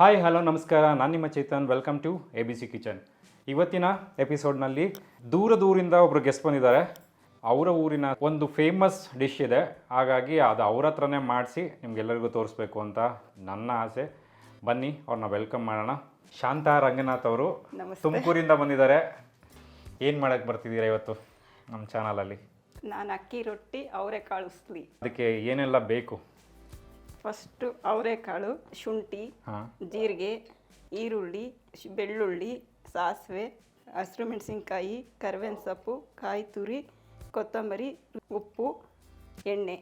Hi hello ನಮಸ್ಕಾರ. ನಾನು ನಿಮ್ಮ Chetan. Welcome to A B C kitchen ಇವತ್ತಿನ ಎಪಿಸೋಡ್ನಲ್ಲಿ ದೂರ ದೂರಿಂದ ಒಬ್ಬರು ಗೆಸ್ಟ್ ಬಂದಿದ್ದಾರೆ. ಅವರ ಊರಿನ ಒಂದು ಫೇಮಸ್ ಡಿಶ್ ಇದೆ. ಹಾಗಾಗಿ ಅದು ಅವ್ರ ಹತ್ರನೇ ಮಾಡಿಸಿ ನಿಮ್ಗೆಲ್ಲರಿಗೂ ತೋರಿಸ್ಬೇಕು ಅಂತ ನನ್ನ ಆಸೆ. ಬನ್ನಿ ಅವ್ರನ್ನ ವೆಲ್ಕಮ್ ಮಾಡೋಣ. ಶಾಂತಾ ರಂಗನಾಥ್ ಅವರು. ತುಮಕೂರಿಂದ ಬಂದಿದ್ದಾರೆ. ಏನು ಮಾಡಕ್ಕೆ ಬರ್ತಿದ್ದೀರಾ ಇವತ್ತು ನಮ್ಮ ಚಾನಲಲ್ಲಿ ನಾನು ಅಕ್ಕಿ ರೊಟ್ಟಿ ಅವರೇ ಉಸ್ಲಿ. ಅದಕ್ಕೆ ಏನೆಲ್ಲ ಬೇಕು? ಫಸ್ಟು ಅವರೆಕಾಳು ಶುಂಠಿ ಜೀರಿಗೆ ಈರುಳ್ಳಿ ಶ್- ಬೆಳ್ಳುಳ್ಳಿ ಸಾಸಿವೆ ಹಸಿರು ಮೆಣಸಿನ್ಕಾಯಿ ಕರ್ಬೇವಿನ ಸೊಪ್ಪು ಕಾಯಿ ತುರಿ ಕೊತ್ತಂಬರಿ ಉಪ್ಪು ಎಣ್ಣೆ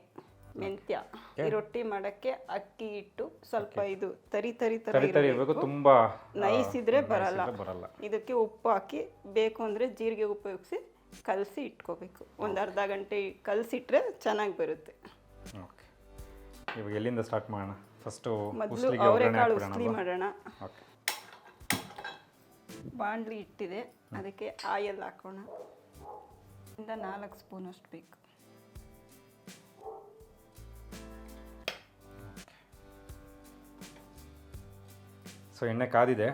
ಮೆಂತ್ಯ. ಈ ರೊಟ್ಟಿ ಮಾಡೋಕ್ಕೆ ಅಕ್ಕಿ ಹಿಟ್ಟು ಸ್ವಲ್ಪ ಇದು ತರಿ ತರಿ ತರ ತರಿ ತರಿ ಇರಬೇಕು ತುಂಬ ನೈಸ್ ಇದ್ರೆ ಬರಲ್ಲ. ಬರಲ್ಲ. ಇದಕ್ಕೆ ಉಪ್ಪು ಹಾಕಿ ಬೇಕು ಅಂದರೆ ಜೀರಿಗೆ ಉಪಯೋಗಿಸಿ ಕಲಸಿ ಇಟ್ಕೋಬೇಕು. ಒಂದು ಅರ್ಧ ಗಂಟೆ ಕಲಸಿಟ್ರೆ ಚೆನ್ನಾಗಿ ಬರುತ್ತೆ. ಓಕೆ. ಇವಾಗ ಎಲ್ಲಿಂದ ಸ್ಟಾರ್ಟ್ ಮಾಡೋಣ? ಫಸ್ಟು ಮೊದಲು ಉಸ್ಲಿಗೆ ಒಗ್ಗರಣೆ ಅವರೆಕಾಳು ಹಾಕ್ಬಿಡೋಣ ಉಸ್ಲಿ ಮಾಡೋಣ. ಓಕೆ ಬಾಂಡ್ಲಿ ಇಟ್ಟಿದೆ. ಅದಕ್ಕೆ ಆಯಲ್ ಹಾಕೋಣ. ಇಂದ ನಾಲ್ಕು ಸ್ಪೂನ್ ಅಷ್ಟು ಬೇಕು. ಸೊ ಎಣ್ಣೆ ಕಾದಿದೆ.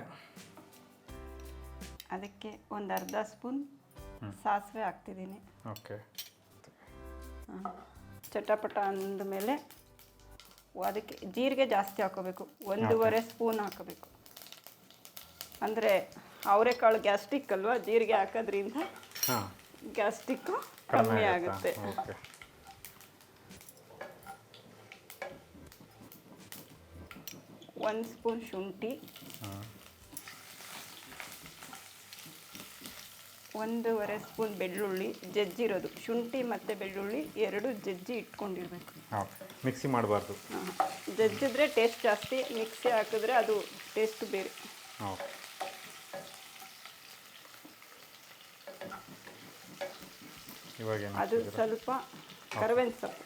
ಅದಕ್ಕೆ ಒಂದು ಅರ್ಧ ಸ್ಪೂನ್ ಸಾಸಿವೆ ಹಾಕ್ತಿದ್ದೀನಿ. ಓಕೆ ಚಟಪಟ ಅಂದಮೇಲೆ ಅದಕ್ಕೆ ಜೀರಿಗೆ ಜಾಸ್ತಿ ಹಾಕೋಬೇಕು ಒಂದೂವರೆ ಸ್ಪೂನ್ ಹಾಕೋಬೇಕು ಅಂದರೆ ಅವರೆಕಾಳು ಗ್ಯಾಸ್ಟ್ರಿಕ್ ಅಲ್ವಾ? ಜೀರಿಗೆ ಹಾಕೋದ್ರಿಂದ ಗ್ಯಾಸ್ಟಿಕ್ ಗ್ಯಾಸ್ಟ್ರಿಕ್ಕು ಕಮ್ಮಿ ಆಗುತ್ತೆ? ಒಂದು ಸ್ಪೂನ್ ಶುಂಠಿ. ಒಂದೂವರೆ ಸ್ಪೂನ್ ಬೆಳ್ಳುಳ್ಳಿ ಜಜ್ಜಿರೋದು. ಶುಂಠಿ ಮತ್ತು ಬೆಳ್ಳುಳ್ಳಿ ಎರಡು ಜಜ್ಜಿ ಇಟ್ಕೊಂಡಿರ್ಬೇಕು. ಮಿಕ್ಸಿ ಮಾಡಬಾರ್ದು. ಜಜ್ಜಿದ್ರೆ ಟೇಸ್ಟ್ ಜಾಸ್ತಿ ಮಿಕ್ಸಿ ಹಾಕಿದ್ರೆ ಅದು ಟೇಸ್ಟ್ ಬೇರೆ. ಓಕೆ ಇವಾಗ ಅದು ಸ್ವಲ್ಪ ಕರ್ಬೇವಿನ ಸೊಪ್ಪು.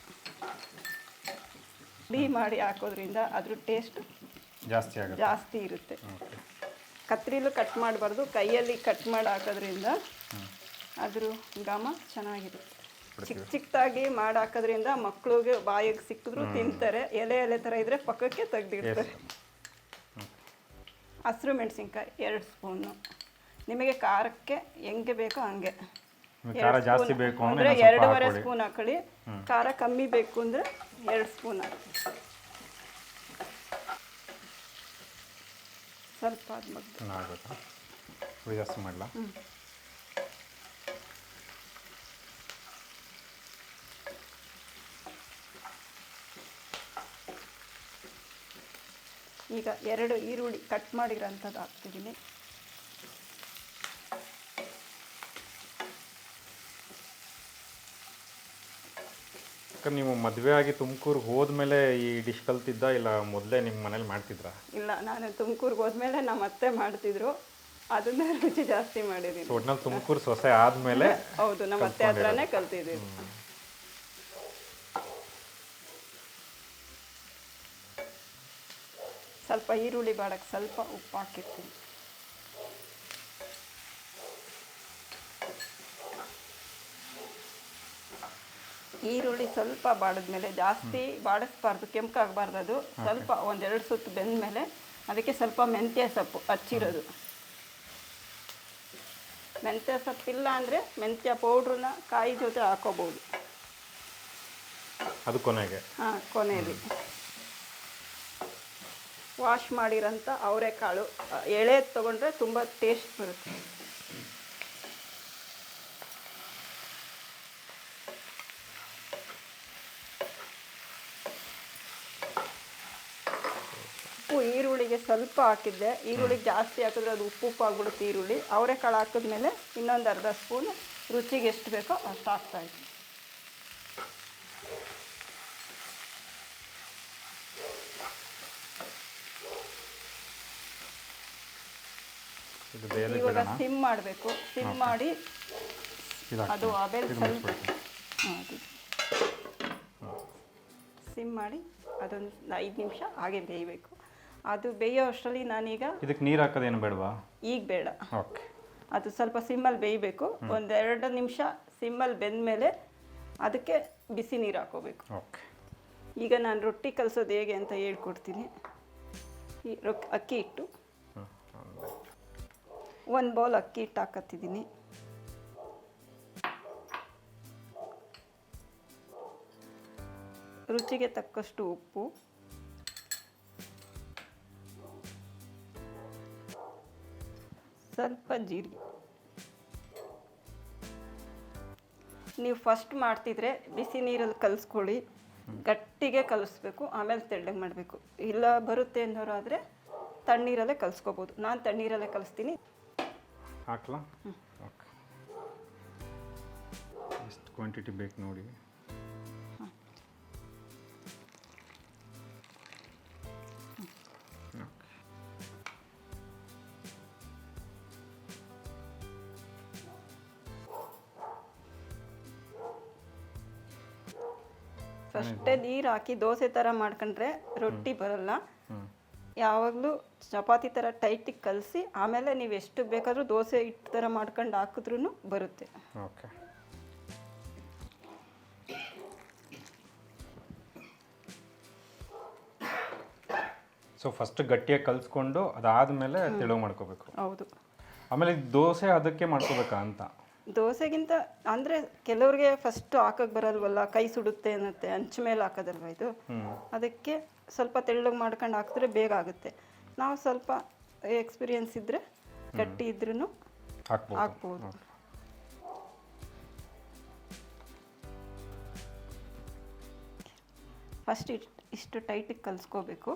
ಪುಡಿ ಮಾಡಿ ಹಾಕೋದ್ರಿಂದ ಅದ್ರ ಟೇಸ್ಟ್ ಜಾಸ್ತಿ ಆಗುತ್ತೆ. ಜಾಸ್ತಿ ಇರುತ್ತೆ. ಕತ್ರಿಲೂ ಕಟ್ ಮಾಡಬಾರ್ದು. ಕೈಯಲ್ಲಿ ಕಟ್ ಮಾಡಿ ಹಾಕೋದ್ರಿಂದ ಅದ್ರ ಘಮ ಚೆನ್ನಾಗಿದೆ. ಚಿಕ್ಕ ಚಿಕ್ಕದಾಗಿ ಮಾಡಿ ಹಾಕೋದ್ರಿಂದ ಮಕ್ಳಿಗೆ ಬಾಯಿಗೆ ಸಿಕ್ಕಿದ್ರು ತಿಂತಾರೆ. ಎಲೆ ಎಲೆ ಥರ ಇದ್ರೆ ಪಕ್ಕಕ್ಕೆ ತೆಗ್ದಿಡ್ತಾರೆ. ಹಸಿರು ಮೆಣಸಿನ್ಕಾಯಿ ಎರಡು ಸ್ಪೂನು. ನಿಮಗೆ ಖಾರಕ್ಕೆ ಹೆಂಗೆ ಬೇಕೋ ಹಂಗೆ. ಜಾಸ್ತಿ ಸ್ಪೂನ್ ಬೇಕು ಅಂದ್ರೆ ಎರಡೂವರೆ. ಸ್ಪೂನ್ ಹಾಕೊಳ್ಳಿ. ಖಾರ ಕಮ್ಮಿ ಬೇಕು ಅಂದರೆ ಎರಡು ಸ್ಪೂನ್ ಹಾಕಿ ಸ್ವಲ್ಪ ಜಾಸ್ತಿ ಮಾಡಲಾ? ಈಗ ಎರಡು ಈರುಳ್ಳಿ ಕಟ್ ಮಾಡಿರೋಂಥದ್ದು ಹಾಕ್ತಿದ್ದೀನಿ. ನೀವು ಮದುವೆ ಆಗಿ ತುಮಕೂರಿಗೆ ಹೋದ್ಮೇಲೆ ಈ ಡಿಶ್ ಕಲ್ತಿದ್ದ ಇಲ್ಲ ಮೊದಲೇ ನಿಮ್ಮ ಮನೇಲಿ ಮಾಡ್ತಿದ್ರಾ? ಇಲ್ಲ ನಾನು ತುಮಕೂರಿಗೆ ಹೋದ್ಮೇಲೆ ನಮ್ಮ ಅತ್ತೆ ಮಾಡ್ತಿದ್ರು. ಅದನ್ನ ರುಚಿ ಜಾಸ್ತಿ ಮಾಡಿದ್ದೀನಿ ಒಟ್ನಲ್ಲಿ ತುಮಕೂರು ಸೊಸೆ ಆದಮೇಲೆ ಹೌದು ನಮ್ಮ ಅತ್ತೆ ಹತ್ರನೇ ಕಲ್ತಿದ್ದೀವಿ. ಸ್ವಲ್ಪ ಈರುಳ್ಳಿ ಬಾಡಕ್ಕೆ ಸ್ವಲ್ಪ ಉಪ್ಪು ಹಾಕಿರ್ತೀನಿ. ಈರುಳ್ಳಿ ಸ್ವಲ್ಪ ಬಾಡಿದ್ಮೇಲೆ ಜಾಸ್ತಿ ಬಾಡಿಸ್ಬಾರ್ದು ಕೆಂಪಾಗಬಾರ್ದು ಅದು. ಸ್ವಲ್ಪ ಒಂದೆರಡು ಸುತ್ತು ಬೆಂದಮೇಲೆ ಅದಕ್ಕೆ ಸ್ವಲ್ಪ ಮೆಂತ್ಯ ಸೊಪ್ಪು ಹಚ್ಚಿರೋದು. ಮೆಂತ್ಯ ಸೊಪ್ಪಿಲ್ಲ ಅಂದರೆ ಮೆಂತ್ಯ ಪೌಡ್ರನ್ನ ಕಾಯಿ ಜೊತೆ ಹಾಕೋಬೋದು. ಅದು ಕೊನೆಗೆ. ಹಾಂ ಕೊನೆಯಲ್ಲಿ. ವಾಶ್ ಮಾಡಿರೋಂಥ ಅವರೆಕಾಳು ಎಳೆ ತೊಗೊಂಡ್ರೆ ತುಂಬ ಟೇಸ್ಟ್ ಬರುತ್ತೆ. ಉಪ್ಪು ಈರುಳ್ಳಿಗೆ ಸ್ವಲ್ಪ ಹಾಕಿದ್ದೆ. ಈರುಳ್ಳಿ ಜಾಸ್ತಿ ಹಾಕಿದ್ರೆ ಅದು ಉಪ್ಪು ಉಪ್ಪು ಆಗ್ಬಿಡುತ್ತೆ ಈರುಳ್ಳಿ. ಅವರೆಕಾಳು ಹಾಕಿದ್ಮೇಲೆ ಇನ್ನೊಂದು ಅರ್ಧ ಸ್ಪೂನ್ ರುಚಿಗೆ ಎಷ್ಟು ಬೇಕೋ ಅಷ್ಟು ಹಾಕ್ತಾ ಇದ್ದೀನಿ ಇದು ಬೇರೆ ಇವಾಗ ಸಿಮ್ ಮಾಡಬೇಕು. ಸಿಮ್ ಮಾಡಿ ಅದು ಆಮೇಲೆ ಸ್ವಲ್ಪ. ಸಿಮ್ ಮಾಡಿ ಅದೊಂದು ಐದು ನಿಮಿಷ ಹಾಗೆ ಬೇಯಬೇಕು. ಅದು ಬೇಯೋ ಅಷ್ಟರಲ್ಲಿ ನಾನೀಗ ಇದಕ್ಕೆ ನೀರು ಹಾಕೋದೇನು ಬೇಡವಾ? ಈಗ ಬೇಡ. ಓಕೆ. ಅದು ಸ್ವಲ್ಪ ಸಿಮ್ಮಲ್ಲಿ ಬೇಯಬೇಕು. ಒಂದೆರಡು ನಿಮಿಷ ಸಿಮ್ಮಲ್ಲಿ ಬೆಂದಮೇಲೆ ಅದಕ್ಕೆ ಬಿಸಿ ನೀರು ಹಾಕೋಬೇಕು. ಓಕೆ. ಈಗ ನಾನು ರೊಟ್ಟಿ ಕಲಸೋದು ಹೇಗೆ ಅಂತ ಹೇಳ್ಕೊಡ್ತೀನಿ. ಈ ಅಕ್ಕಿ ಹ್ಞೂ ಒಂದು ಬೌಲ್ ಅಕ್ಕಿ ಹಿಟ್ಟು ಹಾಕತ್ತಿದ್ದೀನಿ ರುಚಿಗೆ ತಕ್ಕಷ್ಟು ಉಪ್ಪು. ಸ್ವಲ್ಪ ಜೀರಿಗೆ. ನೀವು ಫಸ್ಟ್ ಮಾಡ್ತಿದ್ರೆ ಬಿಸಿ ನೀರಲ್ಲಿ ಕಲಿಸ್ಕೊಳ್ಳಿ. ಗಟ್ಟಿಗೆ ಕಲಿಸ್ಬೇಕು, ಆಮೇಲೆ ತೆಳ್ಳಗೆ ಮಾಡಬೇಕು. ಇಲ್ಲ ಬರುತ್ತೆ ಅನ್ನೋರಾದರೆ ತಣ್ಣೀರಲ್ಲೇ ಕಲಿಸ್ಕೋಬೋದು. ನಾನು ತಣ್ಣೀರಲ್ಲೇ ಕಲಿಸ್ತೀನಿ. ಹಾಕ್ಲಾ? ಓಕೆ. ಎಷ್ಟು ಕ್ವಾಂಟಿಟಿ ಬೇಕು ನೋಡಿ. ಫಸ್ಟೇ ನೀರು ಹಾಕಿ ದೋಸೆ ಥರ ಮಾಡ್ಕೊಂಡ್ರೆ ರೊಟ್ಟಿ ಬರಲ್ಲ. ಯಾವಾಗಲೂ ಚಪಾತಿ ಥರ ಟೈಟಿಗೆ ಕಲಸಿ ಆಮೇಲೆ ನೀವು ಎಷ್ಟು ಬೇಕಾದರೂ ದೋಸೆ ಹಿಟ್ಟು ಥರ ಮಾಡ್ಕೊಂಡು ಹಾಕಿದ್ರೂ ಬರುತ್ತೆ. ಓಕೆ. ಸೊ ಫಸ್ಟ್ ಗಟ್ಟಿಯಾಗಿ ಕಲಿಸ್ಕೊಂಡು ಅದಾದಮೇಲೆ ತೆಳು ಮಾಡ್ಕೋಬೇಕು. ಹೌದು. ಆಮೇಲೆ ದೋಸೆ ಅದಕ್ಕೆ ಮಾಡ್ಕೋಬೇಕಾ ಅಂತ? ದೋಸೆಗಿಂತ ಅಂದರೆ ಕೆಲವ್ರಿಗೆ ಫಸ್ಟ್ ಹಾಕಕ್ಕೆ ಬರಲ್ವಲ್ಲ ಕೈ ಸುಡುತ್ತೆ ಅನ್ನತ್ತೆ ಹಂಚ ಮೇಲೆ ಹಾಕೋದಲ್ವ ಇದು? ಅದಕ್ಕೆ ಸ್ವಲ್ಪ ತೆಳ್ಳಗೆ ಮಾಡ್ಕೊಂಡು ಹಾಕಿದ್ರೆ ಬೇಗ ಆಗುತ್ತೆ. ನಾವು ಸ್ವಲ್ಪ ಎಕ್ಸ್ಪೀರಿಯನ್ಸ್ ಇದ್ದರೆ ಗಟ್ಟಿ ಇದ್ರೂ ಹಾಕ್ಬೋದು. ಹಾಕ್ಬೋದು. ಫಸ್ಟ್ ಇಷ್ಟು ಟೈಟಿಗೆ ಕಲಿಸ್ಕೋಬೇಕು.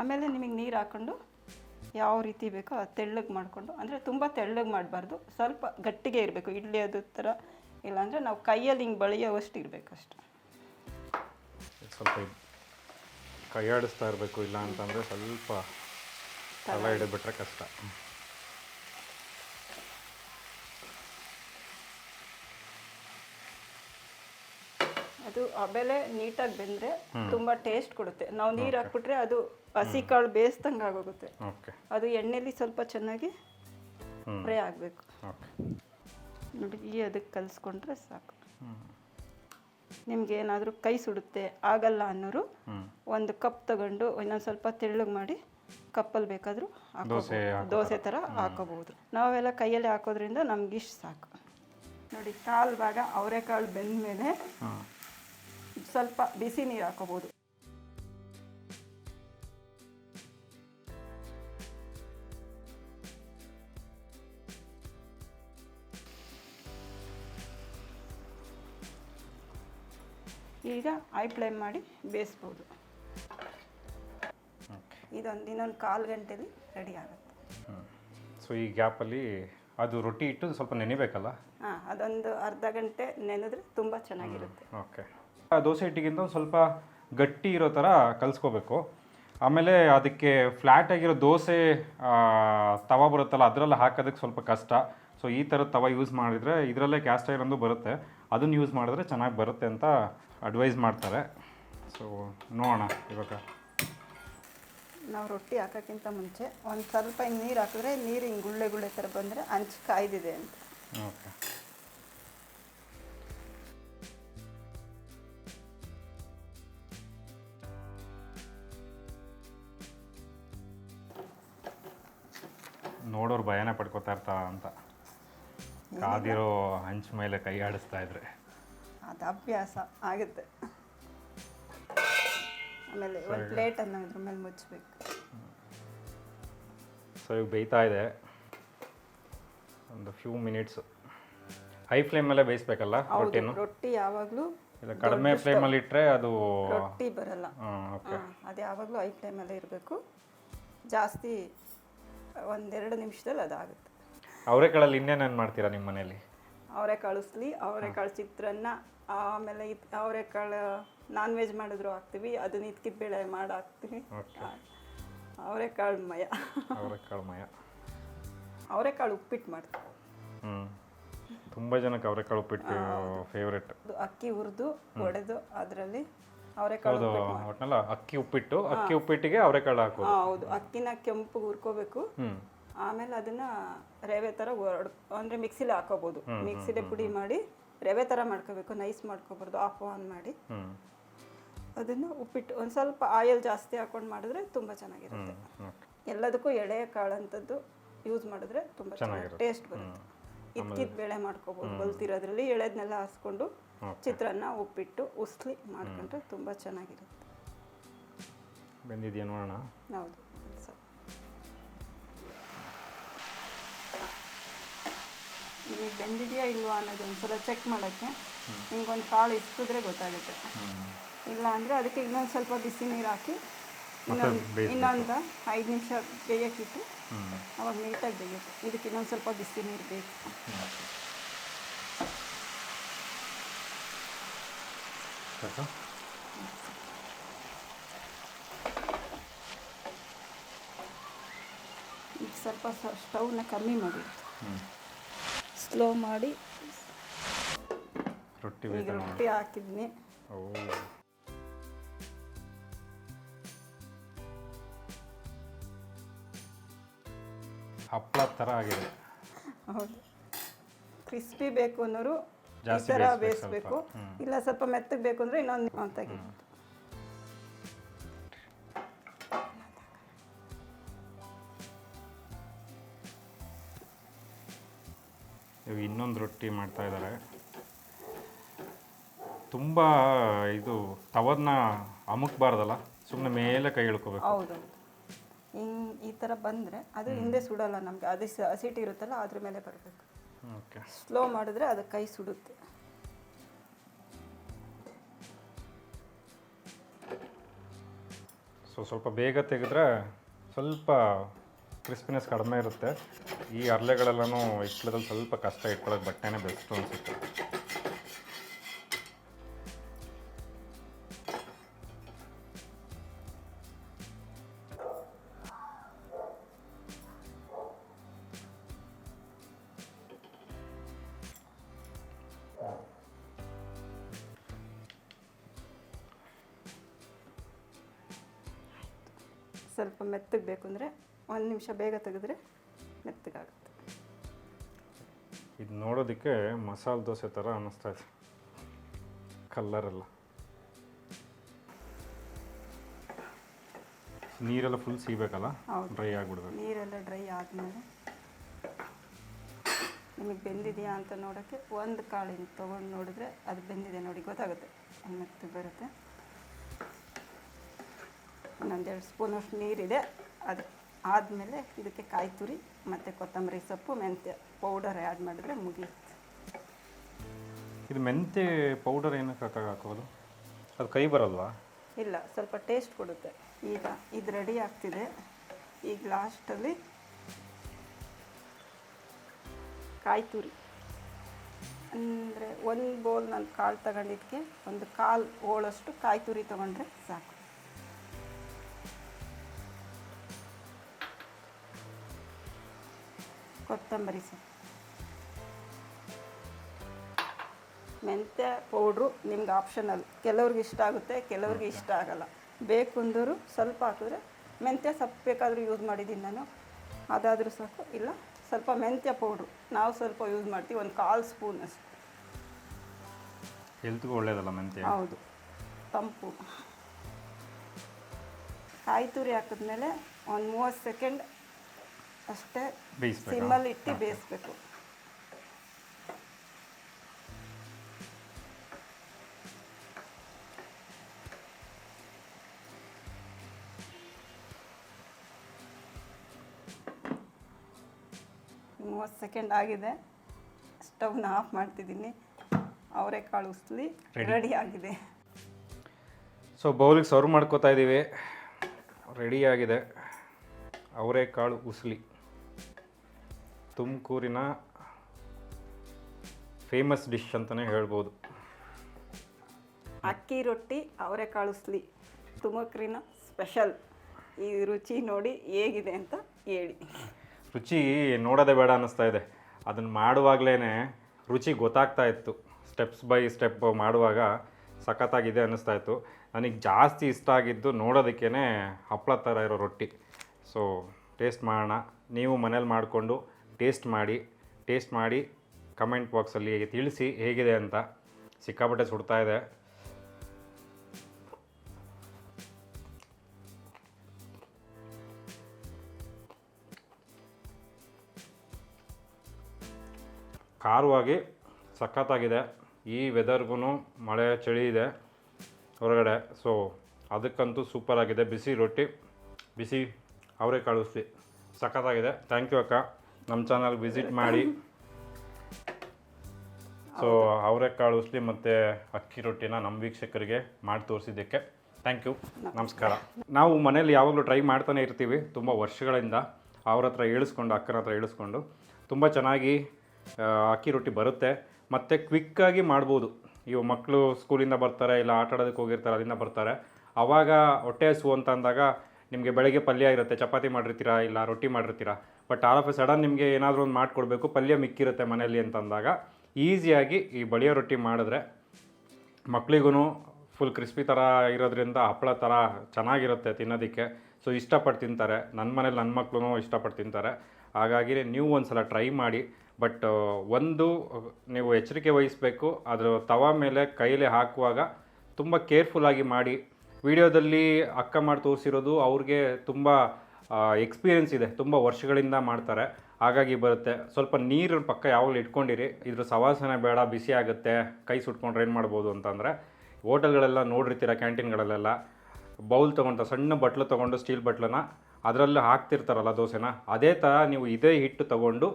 ಆಮೇಲೆ ನಿಮಗೆ ನೀರು ಹಾಕ್ಕೊಂಡು ಯಾವ ರೀತಿ ಬೇಕೋ ಅದು ತೆಳ್ಳಗೆ ಮಾಡಿಕೊಂಡು ಅಂದರೆ ತುಂಬ ತೆಳ್ಳಗೆ ಮಾಡಬಾರ್ದು. ಸ್ವಲ್ಪ ಗಟ್ಟಿಗೆ ಇರಬೇಕು ಇಡ್ಲಿ ಅದು ಥರ ಇಲ್ಲಾಂದರೆ ನಾವು ಕೈಯಲ್ಲಿ ಹಿಂಗೆ ಬಳಿಯೋವಷ್ಟು ಇರಬೇಕು ಅಷ್ಟು. ಸ್ವಲ್ಪ ಕೈಯಾಡಿಸ್ತಾ ಇರಬೇಕು ಇಲ್ಲ ಅಂತಂದರೆ ಸ್ವಲ್ಪ ತಲೆ ಕಷ್ಟ. ಅದು ಬೆಲೆ ನೀಟಾಗಿ ಬೆಂದರೆ ತುಂಬ ಟೇಸ್ಟ್ ಕೊಡುತ್ತೆ. ನಾವು ನೀರು ಹಾಕ್ಬಿಟ್ರೆ ಅದು ಹಸಿ ಕಾಳು ಬೇಯಿಸ್ದಂಗೆ ಆಗೋಗುತ್ತೆ. ಓಕೆ ಅದು ಎಣ್ಣೆಲಿ ಸ್ವಲ್ಪ ಚೆನ್ನಾಗಿ ಫ್ರೈ ಆಗಬೇಕು. ನೋಡಿ ಈ ಅದಕ್ಕೆ ಕಲಿಸ್ಕೊಂಡ್ರೆ ಸಾಕು. ನಿಮ್ಗೆ ಏನಾದರೂ ಕೈ ಸುಡುತ್ತೆ ಆಗಲ್ಲ ಅನ್ನೋರು ಒಂದು ಕಪ್ ತಗೊಂಡು ಇನ್ನೊಂದು ಸ್ವಲ್ಪ ತೆಳ್ಳಗೆ ಮಾಡಿ ಕಪ್ಪಲ್ಲಿ ಬೇಕಾದರೂ ದೋಸೆ ದೋಸೆ ಥರ ಹಾಕೋಬಹುದು ನಾವೆಲ್ಲ ಕೈಯಲ್ಲಿ ಹಾಕೋದ್ರಿಂದ ನಮ್ಗೆ ಇಷ್ಟು ಸಾಕು. ನೋಡಿ ಕಾಲು ಭಾಗ ಅವರೆಕಾಳು ಬೆಂದ ಮೇಲೆ ಸ್ವಲ್ಪ ಬಿಸಿ ನೀರು ಹಾಕೋಬಹುದು ಈಗ ಐ ಫ್ಲೇಮ್ ಮಾಡಿ ಬೇಯಿಸ್ಬೋದು. ಓಕೆ ಇದೊಂದು ಇನ್ನೊಂದು ಕಾಲು ಗಂಟೆಲಿ ರೆಡಿ ಆಗುತ್ತೆ. ಸೊ ಈ ಗ್ಯಾಪಲ್ಲಿ ಅದು ರೊಟ್ಟಿ ಇಟ್ಟು ಸ್ವಲ್ಪ ನೆನಿಬೇಕಲ್ಲ? ಹಾಂ ಅದೊಂದು ಅರ್ಧ ಗಂಟೆ ನೆನೆದ್ರೆ ತುಂಬ ಚೆನ್ನಾಗಿರುತ್ತೆ. ಓಕೆ ಆ ದೋಸೆ ಹಿಟ್ಟಿಗಿಂತ ಒಂದು ಸ್ವಲ್ಪ ಗಟ್ಟಿ ಇರೋ ಥರ ಕಲಿಸ್ಕೋಬೇಕು. ಆಮೇಲೆ ಅದಕ್ಕೆ ಫ್ಲ್ಯಾಟ್ ಆಗಿರೋ ದೋಸೆ ತವ ಬರುತ್ತಲ್ಲ ಅದರಲ್ಲಿ ಹಾಕೋದಕ್ಕೆ ಸ್ವಲ್ಪ ಕಷ್ಟ. ಸೊ ಈ ಥರದ ತವ ಯೂಸ್ ಮಾಡಿದರೆ ಇದರಲ್ಲೇ ಕ್ಯಾಸ್ಟ್ ಐರನ್ ಬರುತ್ತೆ. ಅದನ್ನು ಯೂಸ್ ಮಾಡಿದ್ರೆ ಚೆನ್ನಾಗಿ ಬರುತ್ತೆ ಅಂತ ಅಡ್ವೈಸ್ ಮಾಡ್ತಾರೆ. ಸೊ ನೋಡೋಣ ಇವಾಗ. ನಾವು ರೊಟ್ಟಿ ಹಾಕೋಕ್ಕಿಂತ ಮುಂಚೆ ಒಂದು ಸ್ವಲ್ಪ ಹಿಂಗೆ ನೀರು ಹಾಕಿದ್ರೆ ನೀರು ಹಿಂಗೆ ಗುಳ್ಳೆ ಗುಳ್ಳೆ ಥರ ಬಂದರೆ ಹಂಚು ಕಾಯ್ದಿದೆ ಅಂತ. ಓಕೆ. ನೋಡೋರು ಭಯನ ಪಡ್ಕೋತಾ ಇರ್ತಾ ಅಂತ. ಕಾದಿರೋ ಹಂಚ್ ಮೇಲೆ ಕೈ ಆಡಿಸ್ತಾ ಇದ್ರೆ. ಅದು ಅಭ್ಯಾಸ ಆಗುತ್ತೆ. ಆಮೇಲೆ ಒಂದು ಪ್ಲೇಟನ್ನು ಇದ್ರ ಮೇಲೆ ಮುಚ್ಚಬೇಕು ಸೊ ಇವಾಗ ಬೇಯ್ತಾ ಇದೆ. ಒಂದು ಫ್ಯೂ ಮಿನಿಟ್ಸ್ ಹೈ ಫ್ಲೇಮ್ ಮೇಲೆ ಬೇಯಿಸ್ಬೇಕಲ್ಲ ರೊಟ್ಟಿನ? ರೊಟ್ಟಿ ಯಾವಾಗಲೂ ಇಲ್ಲ ಕಡಿಮೆ ಫ್ಲೇಮಲ್ಲಿ ಇಟ್ಟರೆ ಅದು ರೊಟ್ಟಿ ಬರಲ್ಲ. ಓಕೆ ಅದು ಯಾವಾಗಲೂ ಐ ಫ್ಲೇಮಲ್ಲೇ ಇರಬೇಕು. ಜಾಸ್ತಿ ಒಂದೆರಡು ನಿಮಿಷದಲ್ಲಿ ಅದಾಗುತ್ತೆ. ಅವರೆಕಾಳಲ್ಲಿ ಇನ್ನೇನೇನು ಮಾಡ್ತೀರಾ ನಿಮ್ಮ ಮನೇಲಿ ಅವರೇ ಅವರೆಕಾಳು ಚಿತ್ರಾನ್ನ ಆಮೇಲೆ ಅವರೇ ಅವರೆಕಾಳು ನಾನ್ ವೆಜ್ ಮಾಡಿದ್ರು ಹಾಕ್ತೀವಿ ಅದನ್ನ ಇದ್ಕಿದ ಬೇಳೆ ಮಾಡಿ ಹಾಕ್ತೀವಿ. ಅವರೆಕಾಳು ಮಯ ಅವರೆಕಾಳು ಮಯ ಅವರೆಕಾಳು ಉಪ್ಪಿಟ್ಟು ಮಾಡ್ತೀವಿ. ಹ್ಞೂ ತುಂಬ ಜನಕ್ಕೆ ಅವರೆಕಾಳು ಉಪ್ಪಿಟ್ಟು ಫೇವ್ರೆಟ್ ಅದು ಅಕ್ಕಿ ಹುರಿದು ಒಡೆದು ಅದರಲ್ಲಿ ಅವರೆಕಾಳು ಒಟ್ನಲ್ಲ ಅಕ್ಕಿ ಉಪ್ಪಿಟ್ಟು ಅಕ್ಕಿ ಉಪ್ಪಿಟ್ಟಿಗೆ ಅವರೆಕಾಳು ಹಾಕೋದು. ಹಾಂ ಹೌದು. ಅಕ್ಕಿನ ಕೆಂಪು ಹುರ್ಕೋಬೇಕು. ಆಮೇಲೆ ಅದನ್ನ ರೇವೆ ತರ ಅಂದ್ರೆ ಅಂದರೆ ಮಿಕ್ಸಿಲಿ ಹಾಕೋಬಹುದು ಮಿಕ್ಸಿಲಿ ಪುಡಿ ಮಾಡಿ ರೇವೆ ತರ ಮಾಡ್ಕೋಬೇಕು. ನೈಸ್ ಮಾಡ್ಕೋಬಾರ್ದು. ಆಫ್ ಆನ್ ಮಾಡಿ. ಅದನ್ನ ಉಪ್ಪಿಟ್ಟು ಒಂದು ಸ್ವಲ್ಪ ಆಯಿಲ್ ಜಾಸ್ತಿ ಹಾಕೊಂಡು ಮಾಡಿದ್ರೆ ತುಂಬ ಚೆನ್ನಾಗಿರುತ್ತೆ. ಎಲ್ಲದಕ್ಕೂ ಎಳೆ ಕಾಳಂಥದ್ದು ಯೂಸ್ ಮಾಡಿದ್ರೆ ತುಂಬ ಚೆನ್ನಾಗಿ ಟೇಸ್ಟ್ ಬರುತ್ತೆ. ಇದ್ಕಿದ್ ಬೇಳೆ ಮಾಡ್ಕೋಬೋದು. ಬಲ್ತಿರೋದ್ರಲ್ಲಿ ಎಳೆದ್ನೆಲ್ಲ ಹಾಸ್ಕೊಂಡು ಚಿತ್ರಾನ್ನ ಉಪ್ಪಿಟ್ಟು ಉಸ್ಲಿ ಮಾಡ್ಕೊಂಡ್ರೆ ತುಂಬ ಚೆನ್ನಾಗಿರುತ್ತೆ. ಬೆಂದಿದೆಯಾ ನೋಡೋಣ? ಹೌದು ಸರ್ ಬೆಂದಿದೆಯಾ ಇಲ್ವಾ ಅನ್ನೋದು ಒಂದ್ಸಲ ಚೆಕ್ ಮಾಡೋಕ್ಕೆ. ನಿಮ್ಗೊಂದು ಕಾಳು ಇಸ್ಕಿದ್ರೆ ಗೊತ್ತಾಗುತ್ತೆ. ಇಲ್ಲ ಅಂದರೆ ಅದಕ್ಕೆ ಇನ್ನೊಂದು ಸ್ವಲ್ಪ ಬಿಸಿ ನೀರು ಹಾಕಿ ಇನ್ನೊಂದು ಇನ್ನೊಂದು ಐದು ನಿಮಿಷ ಬೇಯಕ್ಕಿಟ್ಟು ಅವಾಗ ನೀಟಾಗಿ ಬೇಯುತ್ತೆ ಇದಕ್ಕೆ ಇನ್ನೊಂದು ಸ್ವಲ್ಪ ಬಿಸಿ ನೀರು ಬೇಕು. ಸಾಕಾ ಈಗ ಸ್ವಲ್ಪ ಸ್ಟವ್ನ ಕಮ್ಮಿ ಮಾಡಿ. ಸ್ಲೋ ಮಾಡಿ. ರೊಟ್ಟಿ ಈಗ ರೊಟ್ಟಿ ಹಾಕಿದ್ನಿ. ಹಪ್ಪಳ ಥರ ಆಗಿದೆ. ಹೌದು. ಕ್ರಿಸ್ಪಿ ಬೇಕು ಅನ್ನೋರು ಈ ಥರ ಬೇಯಿಸ್ಬೇಕು ಇಲ್ಲ ಸ್ವಲ್ಪ ಮೆತ್ತಗೆ ಬೇಕು ಅಂದರೆ ಇನ್ನೊಂದು ಇವಾಗ ಇನ್ನೊಂದು ರೊಟ್ಟಿ ಮಾಡ್ತಾ ಇದ್ದಾರೆ ತುಂಬ ಇದು ತವದನ್ನ ಅಮುಕ್ಬಾರ್ದಲ್ಲ ಸುಮ್ಮನೆ ಮೇಲೆ ಕೈ ಇಳ್ಕೋಬೇಕು. ಹೌದು ಹಿಂಗೆ ಈ ಥರ ಬಂದರೆ ಅದು ಹಿಂದೆ ಸುಡಲ್ಲ ನಮಗೆ ಅದು ಸ- ಹಸಿಟ್ಟು ಇರುತ್ತಲ್ಲ ಅದ್ರ ಮೇಲೆ ಬರಬೇಕು. ಸ್ಲೋ ಮಾಡಿದ್ರೆ ಅದು ಕೈ ಸುಡುತ್ತೆ. ಸೊ ಸ್ವಲ್ಪ ಬೇಗ ತೆಗೆದ್ರೆ ಸ್ವಲ್ಪ ಕ್ರಿಸ್ಪಿನೆಸ್ ಕಡಿಮೆ ಇರುತ್ತೆ. ಈ ಅರ್ಲೆಗಳೆಲ್ಲನೂ ಇಟ್ಲದಲ್ಲಿ ಸ್ವಲ್ಪ ಕಷ್ಟ ಇಟ್ಕೊಳ್ಳೋಕೆ ಬಟ್ಟೆನೇ ಬೆಸ್ಟ್ ಅನಿಸುತ್ತೆ. ಸ್ವಲ್ಪ ಮೆತ್ತಗೆ ಬೇಕು ಅಂದರೆ ಒಂದು ನಿಮಿಷ ಬೇಗ ತೆಗೆದ್ರೆ ಮೆತ್ತಗಾಗುತ್ತೆ. ಇದು ನೋಡೋದಕ್ಕೆ ಮಸಾಲೆ ದೋಸೆ ಥರ ಅನ್ನಿಸ್ತಾ ಇದೆ. ಕಲ್ಲರೆಲ್ಲ ನೀರೆಲ್ಲ ಫುಲ್ ಸೀಬೇಕಲ್ಲ? ಹೌದು. ಡ್ರೈ ಆಗಿಬಿಡ್ಬೇಕು. ನೀರೆಲ್ಲ ಡ್ರೈ ಆದಮೇಲೆ ನಿಮಗೆ ಬೆಂದಿದೆಯಾ ಅಂತ ನೋಡೋಕ್ಕೆ ಒಂದು ಕಾಳಿನ ತೊಗೊಂಡು ನೋಡಿದ್ರೆ ಅದು ಬೆಂದಿದೆ ನೋಡಿ ಗೊತ್ತಾಗುತ್ತೆ. ಅದು ಮೆತ್ತಗೆ ಬರುತ್ತೆ. ಇನ್ನೊಂದೆರಡು ಸ್ಪೂನಷ್ಟು ನೀರಿದೆ. ಅದು ಆದಮೇಲೆ ಇದಕ್ಕೆ ಕಾಯಿ ತುರಿ ಮತ್ತು ಕೊತ್ತಂಬರಿ ಸೊಪ್ಪು ಮೆಂತ್ಯ ಪೌಡರ್ ಆ್ಯಡ್ ಮಾಡಿದ್ರೆ ಮುಗಿಯುತ್ತೆ ಇದು ಮೆಂತ್ಯ ಪೌಡರ್ ಏನಕ್ಕೆ ಹಾಕಾಗ ಹಾಕೋದು? ಅದು ಕೈ ಬರಲ್ವಾ? ಇಲ್ಲ ಸ್ವಲ್ಪ ಟೇಸ್ಟ್ ಕೊಡುತ್ತೆ. ಈಗ ಇದು ರೆಡಿ ಆಗ್ತಿದೆ. ಈಗ ಲಾಸ್ಟಲ್ಲಿ ಕಾಯಿ ತುರಿ. ಅಂದರೆ ಒಂದು ಬೌಲ್ ನಾನು ಕಾಳು ತಗೊಂಡಿದ್ದಕ್ಕೆ ಒಂದು ಕಾಲು ಓಳಷ್ಟು ಕಾಯಿ ತುರಿ ತೊಗೊಂಡ್ರೆ ಸಾಕು. ಕೊತ್ತಂಬರಿ ಸೊಪ್ಪು. ಮೆಂತ್ಯ ಪೌಡ್ರು ನಿಮ್ಗೆ ಆಪ್ಷನಲ್. ಕೆಲವ್ರಿಗೆ ಇಷ್ಟ ಆಗುತ್ತೆ ಕೆಲವ್ರಿಗೆ ಇಷ್ಟ ಆಗಲ್ಲ. ಬೇಕು ಅಂದರು ಸ್ವಲ್ಪ ಹಾಕಿದ್ರೆ ಮೆಂತ್ಯ ಸೊಪ್ಪು ಬೇಕಾದರೂ ಯೂಸ್ ಮಾಡಿದ್ದೀನಿ ನಾನು. ಅದಾದರೂ ಸಾಕು. ಇಲ್ಲ ಸ್ವಲ್ಪ ಮೆಂತ್ಯ ಪೌಡ್ರು. ನಾವು ಸ್ವಲ್ಪ ಯೂಸ್ ಮಾಡ್ತೀವಿ ಒಂದು ಕಾಲು ಸ್ಪೂನ್ ಅಷ್ಟು. ಹೆಲ್ತ್ಗೂ ಒಳ್ಳೇದಲ್ಲ ಮೆಂತ್ಯ? ಹೌದು. ತಂಪು. ಕಾಯಿ ತುರಿ ಹಾಕಿದ್ಮೇಲೆ ಒಂದು ಮೂವತ್ತು ಸೆಕೆಂಡ್ ಅಷ್ಟೇ ಬೇಯಿಸ್ಬೇಕಾ? ಸಿಮ್ಮಲ್ಲಿ ಇಟ್ಟು ಬೇಯಿಸ್ಬೇಕು. ಮೂವತ್ತು ಸೆಕೆಂಡ್ ಆಗಿದೆ. ಸ್ಟವ್ನ ಆಫ್ ಮಾಡ್ತಿದ್ದೀನಿ. ಅವರೆಕಾಳು ಉಸ್ಲಿ ರೆಡಿ ಆಗಿದೆ. ಸೊ ಬೌಲಿಗೆ ಸರ್ವ್ ಮಾಡ್ಕೋತಾ ಇದ್ದೀವಿ. ರೆಡಿಯಾಗಿದೆ ಅವರೆಕಾಳು ಉಸ್ಲಿ. ತುಮಕೂರಿನ ಫೇಮಸ್ ಡಿಶ್ ಅಂತಲೇ ಹೇಳ್ಬೋದು. ಅಕ್ಕಿ ರೊಟ್ಟಿ ಅವರೆಕಾಳು ಸ್ಲಿ ತುಮಕೂರಿನ ಸ್ಪೆಷಲ್ ಈ ರುಚಿ ನೋಡಿ ಹೇಗಿದೆ ಅಂತ ಹೇಳಿ. ರುಚಿ ನೋಡೋದೇ ಬೇಡ ಅನ್ನಿಸ್ತಾ ಇದೆ. ಅದನ್ನು ಮಾಡುವಾಗಲೇ ರುಚಿ ಗೊತ್ತಾಗ್ತಾ ಇತ್ತು. ಸ್ಟೆಪ್ಸ್ ಬೈ ಸ್ಟೆಪ್ ಮಾಡುವಾಗ ಸಖತ್ತಾಗಿದೆ ಅನ್ನಿಸ್ತಾ ಇತ್ತು. ನನಗೆ ಜಾಸ್ತಿ ಇಷ್ಟ ಆಗಿದ್ದು ನೋಡೋದಕ್ಕೇ ಹಪ್ಪಳ ಥರ ಇರೋ ರೊಟ್ಟಿ. ಸೊ ಟೇಸ್ಟ್ ಮಾಡೋಣ. ನೀವು ಮನೇಲಿ ಮಾಡಿಕೊಂಡು ಟೇಸ್ಟ್ ಮಾಡಿ ಟೇಸ್ಟ್ ಮಾಡಿ ಕಮೆಂಟ್ ಬಾಕ್ಸಲ್ಲಿ ತಿಳಿಸಿ ಹೇಗಿದೆ ಅಂತ ಸಿಕ್ಕಾಪಟ್ಟೆ ಸುಡ್ತಾ ಇದೆ. ಖಾರವಾಗಿ ಸಖತ್ತಾಗಿದೆ. ಈ ವೆದರ್ಗೂ ಮಳೆ ಚಳಿ ಇದೆ ಹೊರಗಡೆ ಸೊ ಅದಕ್ಕಂತೂ ಸೂಪರಾಗಿದೆ ಬಿಸಿ ರೊಟ್ಟಿ, ಬಿಸಿ ಅವರೇ ಕಳಿಸ್ತಿ ಸಖತ್ತಾಗಿದೆ. ಥ್ಯಾಂಕ್ ಯು ಅಕ್ಕ. ನಮ್ಮ ಚಾನಲ್ಗೆ ವಿಸಿಟ್ ಮಾಡಿ. ಸೊ ಅವರೆಕಾಳು ಉಸ್ಲಿ ಮತ್ತು ಅಕ್ಕಿ ರೊಟ್ಟಿನ ನಮ್ಮ ವೀಕ್ಷಕರಿಗೆ ಮಾಡಿ ತೋರಿಸಿದ್ದಕ್ಕೆ ಥ್ಯಾಂಕ್ ಯು ನಮಸ್ಕಾರ. ನಾವು ಮನೇಲಿ ಯಾವಾಗಲೂ ಟ್ರೈ ಮಾಡ್ತಾನೆ ಇರ್ತೀವಿ, ತುಂಬ ವರ್ಷಗಳಿಂದ ಅವ್ರ ಹತ್ರ ಇಳಿಸ್ಕೊಂಡು ಅಕ್ಕನ ಹತ್ರ ಇಳಿಸ್ಕೊಂಡು ತುಂಬ ಚೆನ್ನಾಗಿ ಅಕ್ಕಿ ರೊಟ್ಟಿ ಬರುತ್ತೆ. ಮತ್ತು ಕ್ವಿಕ್ಕಾಗಿ ಮಾಡ್ಬೋದು. ಇವು ಮಕ್ಕಳು ಸ್ಕೂಲಿಂದ ಬರ್ತಾರೆ, ಇಲ್ಲ ಆಟ ಆಡೋದಕ್ಕೆ ಹೋಗಿರ್ತಾರೆ, ಅಲ್ಲಿಂದ ಬರ್ತಾರೆ. ಆವಾಗ ಹೊಟ್ಟೆ ಹಸು ಅಂತ ಅಂದಾಗ ನಿಮಗೆ ಬೆಳಗ್ಗೆ ಪಲ್ಯ ಇರುತ್ತೆ, ಚಪಾತಿ ಮಾಡಿರ್ತೀರಾ, ಇಲ್ಲ ರೊಟ್ಟಿ ಮಾಡಿರ್ತೀರಾ? But all of a sudden ನಿಮಗೆ ಏನಾದರೂ ಒಂದು ಮಾಡಿಕೊಡ್ಬೇಕು, ಪಲ್ಯ ಮಿಕ್ಕಿರುತ್ತೆ ಮನೆಯಲ್ಲಿ ಅಂತಂದಾಗ, ಈಸಿಯಾಗಿ ಈ ಬಳಿಯೋ ರೊಟ್ಟಿ ಮಾಡಿದ್ರೆ ಮಕ್ಳಿಗೂ ಫುಲ್ ಕ್ರಿಸ್ಪಿ ಥರ ಇರೋದ್ರಿಂದ ಹಪ್ಪಳ ಥರ ಚೆನ್ನಾಗಿರುತ್ತೆ ತಿನ್ನೋದಕ್ಕೆ. ಸೊ ಇಷ್ಟಪಟ್ಟು ತಿಂತಾರೆ. ನನ್ನ ಮನೇಲಿ ನನ್ನ ಮಕ್ಕಳು ಇಷ್ಟಪಟ್ಟು ತಿಂತಾರೆ. ಹಾಗಾಗಿ ನೀವು ಒಂದು ಸಲ ಟ್ರೈ ಮಾಡಿ ಬಟ್ ಒಂದು, ನೀವು ಎಚ್ಚರಿಕೆ ವಹಿಸಬೇಕು. ಅದರ ತವ ಮೇಲೆ ಕೈಲೇ ಹಾಕುವಾಗ ತುಂಬ ಕೇರ್ಫುಲ್ಲಾಗಿ ಮಾಡಿ. ವಿಡಿಯೋದಲ್ಲಿ ಅಕ್ಕ ಮಾಡಿ ತೋರಿಸಿರೋದು ಅವ್ರಿಗೆ ತುಂಬ ಎಕ್ಸ್ಪೀರಿಯನ್ಸ್ ಇದೆ. ತುಂಬ ವರ್ಷಗಳಿಂದ ಮಾಡ್ತಾರೆ. ಹಾಗಾಗಿ ಬರುತ್ತೆ. ಸ್ವಲ್ಪ ನೀರು ಪಕ್ಕ ಯಾವಾಗಲೂ ಇಟ್ಕೊಂಡಿರಿ. ಇದ್ರ ಸವಾಸನೆ ಬೇಡ, ಬಿಸಿ ಆಗುತ್ತೆ, ಕೈ ಸುಟ್ಕೊಂಡ್ರೆ ಏನು ಮಾಡ್ಬೋದು ಅಂತಂದರೆ, ಹೋಟೆಲ್ಗಳೆಲ್ಲ ನೋಡಿರ್ತೀರ, ಕ್ಯಾಂಟೀನ್ಗಳಲ್ಲೆಲ್ಲ? ಬೌಲ್ ತೊಗೊಂಡು, ಸಣ್ಣ ಬಟ್ಲು ತೊಗೊಂಡು, ಸ್ಟೀಲ್ ಬಟ್ಲನ್ನ ಅದರಲ್ಲಿ ಹಾಕ್ತಿರ್ತಾರಲ್ಲ ದೋಸೆನ? ಅದೇ ಥರ ನೀವು ಇದೇ ಹಿಟ್ಟು ತೊಗೊಂಡು,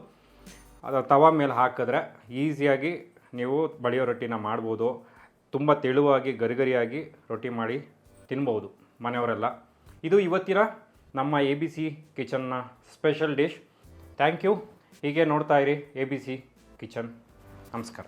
ಅದು ತವ ಮೇಲೆ ಹಾಕಿದ್ರೆ ಈಸಿಯಾಗಿ ನೀವು ಬಳಿಯೋ ರೊಟ್ಟಿನ ಮಾಡ್ಬೋದು. ತುಂಬ ತೆಳುವಾಗಿ, ಗರಿಗರಿಯಾಗಿ ರೊಟ್ಟಿ ಮಾಡಿ ತಿನ್ಬೋದು ಮನೆಯವರೆಲ್ಲ. ಇದು ಇವತ್ತಿನ ನಮ್ಮ ಎ ಬಿ ಸಿ ಕಿಚನ್ನ ಸ್ಪೆಷಲ್ ಡಿಶ್. Thank you. ಹೀಗೆ ನೋಡ್ತಾ ಇರಿ ಎ ಬಿ ಸಿ ಕಿಚನ್. ನಮಸ್ಕಾರ.